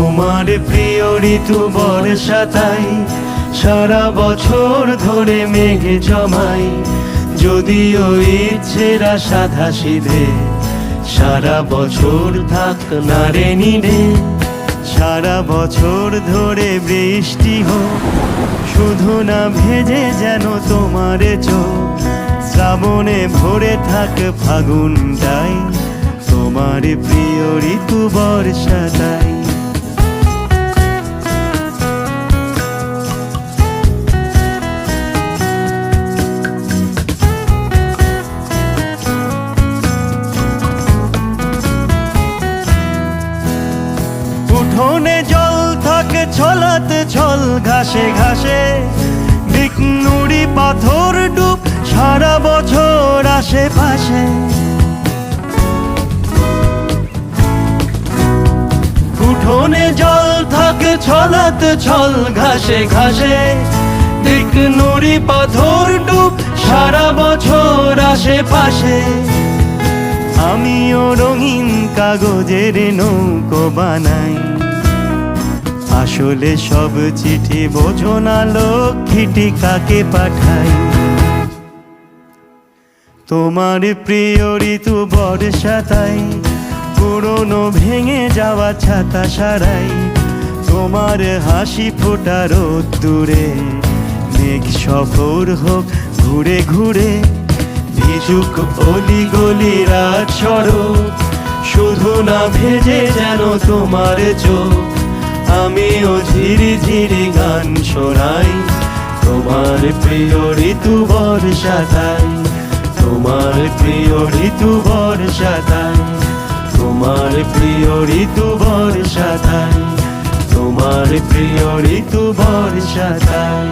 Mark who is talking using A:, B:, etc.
A: তোমার প্রিয় ঋতু বর্ষা তাই, সারা বছর ধরে মেঘে জমাই। যদিও ইচ্ছেরা সাধা সিধে, সারা বছর থাক না রে নিড়ে সারা বছর ধরে বৃষ্টি হোক, শুধু না ভেজে যেন তোমার চোখ। শ্রাবণে ভরে থাক ফাগুনটাই, তোমার প্রিয় ঋতু বর্ষাটাই উঠোনে জল থাকে ছলাতে ছল, ঘাসে ঘাসে। নুড়ি পাথর ডুব সারা বছর আশেপাশে। উঠোনে জল থাকে ছলাতে ছল, ঘাসে ঘাসে। দিক নুড়ি পাথর ডুব সারা বছর আশেপাশে। আমিও রঙিন কাগজের নৌকো বানাই। আসলে সব চিঠি বোঝো না লক্ষ্মীটি কাকে পাঠাই। তোমার প্রিয় ঋতু বর্ষাতাই পুরনো ভেঙে যাওয়া ছাতা সারাই। তোমার হাসি ফোটা দূরে, মেঘ সফর হোক ঘুরে ঘুরে। ভিজুক অলি গলি রাত শুধু না ভেজে যেন তোমার চোখ। আমিও ঝিরি ঝিরি গান শোনাই। তোমার প্রিয় ঋতু বর্ষাতাই তোমার প্রিয় ঋতু বর্ষাতাই তোমার প্রিয় ঋতু বর্ষাতাই তোমার প্রিয় ঋতু বর্ষাতাই